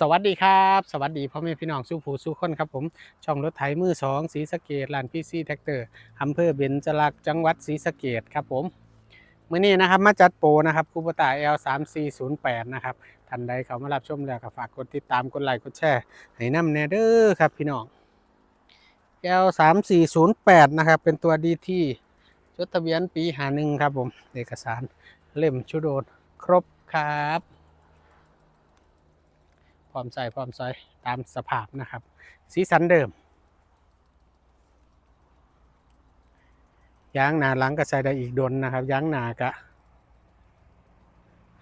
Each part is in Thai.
สวัสดีครับ สวัสดีพ่อแม่พี่น้องสู้ผู้สู้คนครับผม ช่องรถไถมือสองสีสะเกดลานพีซีแท็กเตอร์อำเภอเบญจลักษณ์จังหวัดศรีสะเกดครับผมเมื่อนี้นะครับมาจัดโปรนะครับคูปตา L 3 4 0 8นย์แปดนะครับท่านใดเขามารับชมแล้วก็ฝากกดติดตามกดไลค์กดแชร์ให้น้ำแนเดอร์ครับพี่น้อง L 3 4 0 8นย์แปดนะครับเป็นตัวดีที่จดทะเบียนปีหาหนึ่งครับผมเอกสารเล่มชุดโดนครบครับ ร้อมใส่พร้อมใส่ตามสภาพนะครับ สีสันเดิมยางหนาหลังก็ใส่ได้อีกดนนะครับยางหนากะ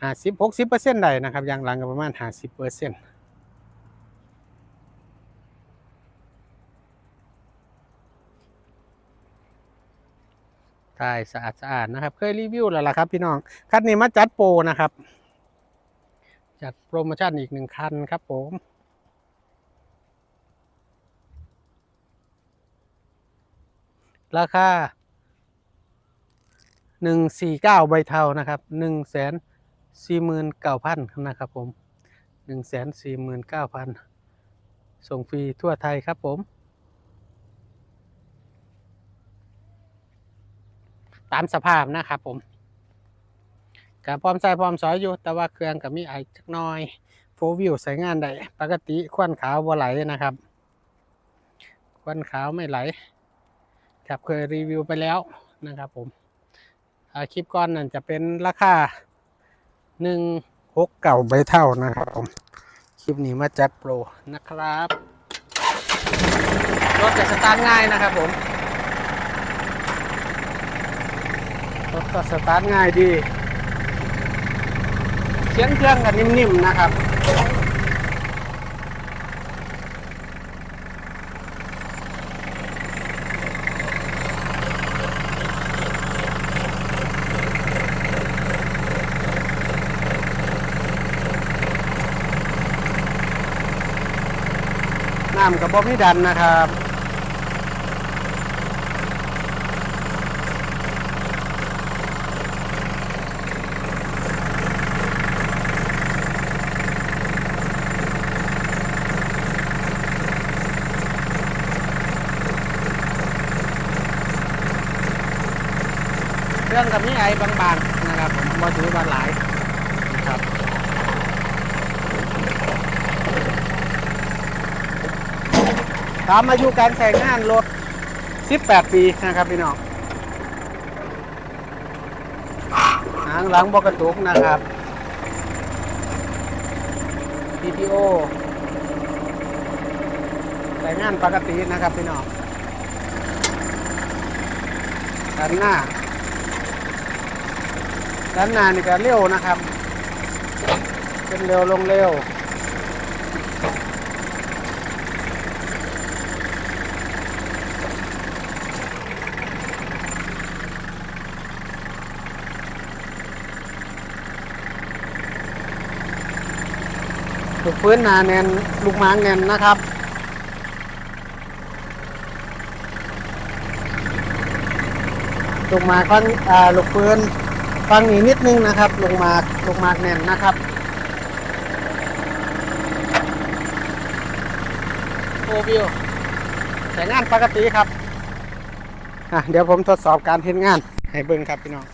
ห้าสิบหกสิบเปอร์เซ็นต์ได้นะครับยางหลังก็ประมาณห้าสิบเปอร์เซ็นต์ใช่สะอาดสะอาดนะครับ เคยรีวิวแล้วล่ะครับพี่น้องคันนี้มาจัดโปรนะครับ จัดโปรโมชั่นอีกหนึ่งคันครับผมราคาหนึ่งสี่เก้าใบเทานะครับหนึ่งแสนสี่หมื่นเก้าพันนะครับผมหนึ่งแสนสี่หมื่นเก้าพันส่งฟรีทั่วไทยครับผม ตามสภาพนะครับผม กับพร้อมใส่พร้อมสอยอยู่ แต่ว่าเครื่องกับมีไอจักน้อยโฟวิวใช้งานได้ปกติควันขาวบ่ไหลนะครับ ควันขาวไม่ไหลครับเคยรีวิวไปแล้วนะครับผมคลิปก่อนนั่นจะเป็นราคาหนึ่งหกเก่าใบเท่านะครับผมคลิปนี้มาจัดโปรนะครับรถจะสตาร์ทง่ายนะครับผมรถก็สตาร์ทง่ายดี เสียงเครื่องกันนิ่มๆนะครับน้ำกับบอพี่ดันนะครับ รื่องกับนี่ไอบางๆนะครับผมว่าถือว่าหลายนะครับตามอายุการใช้งานรถ 18 ปีนะครับพี่น้องหางหลังบกระตุกนะครับ PPO ใช้งานปกตินะครับพี่น้องด้านหน้า ด้านหน้านี่ก็เร็วนะครับ เป็นเร็วลงเร็วลูกพื้นหนาแน่นลูกหมางแน่นนะครับลูกมากฟังอ่าลูกพื้น ฟังอีกนิดนึงนะครับลูกหมากลูกหมากแน่นนะครับ โอวิวใช้งานปกติครับอะเดี๋ยวผมทดสอบการเห็นงาน ให้เบิ่งครับพี่น้อง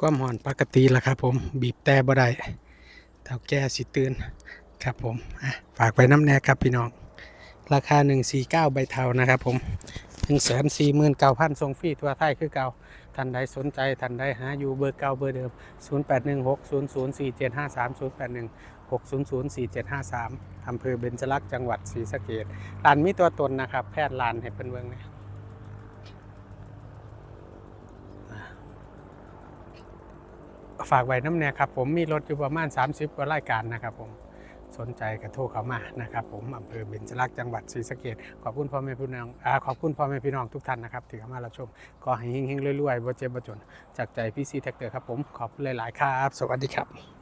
ความห่อนปกติละครับผม บีบแต่บ่ได้เท่าแก่สิตื่นครับผมอะฝากไว้น้ำแน่ครับพี่น้อง ราคา 149 ใบเทานะครับผม 149,000ทรงฟรีทั่วไทยคือเก่าท่านใดสนใจท่านใดหาอยู่เบอร์เก่าเบอร์เดิม 0816004753 0816004753อำเภอเบญจลักษณ์จังหวัดศรีสะเกษลานมีตัวตนนะครับ แพทย์ลานให้เพิ่นเบิ่งเนี่ย ฝากไว้น้ำเนี่ยครับผมมีรถอยู่ประมาณ 30กว่ารายการนะครับผมสนใจกระโทรเข้ามานะครับผมอำเภอเบญจลักษณ์จังหวัดศรีสะเกดขอบคุณพ่อแม่พี่น้องอขอบคุณพ่อแม่พี่น้องทุกท่านนะครับที่เข้ามารับชมก็ให้เฮงๆรวยๆบ่เจ็บบ่จนจากใจพี่ซีแท็กเตอร์ครับผมขอบคุณหลายๆครับ สวัสดีครับ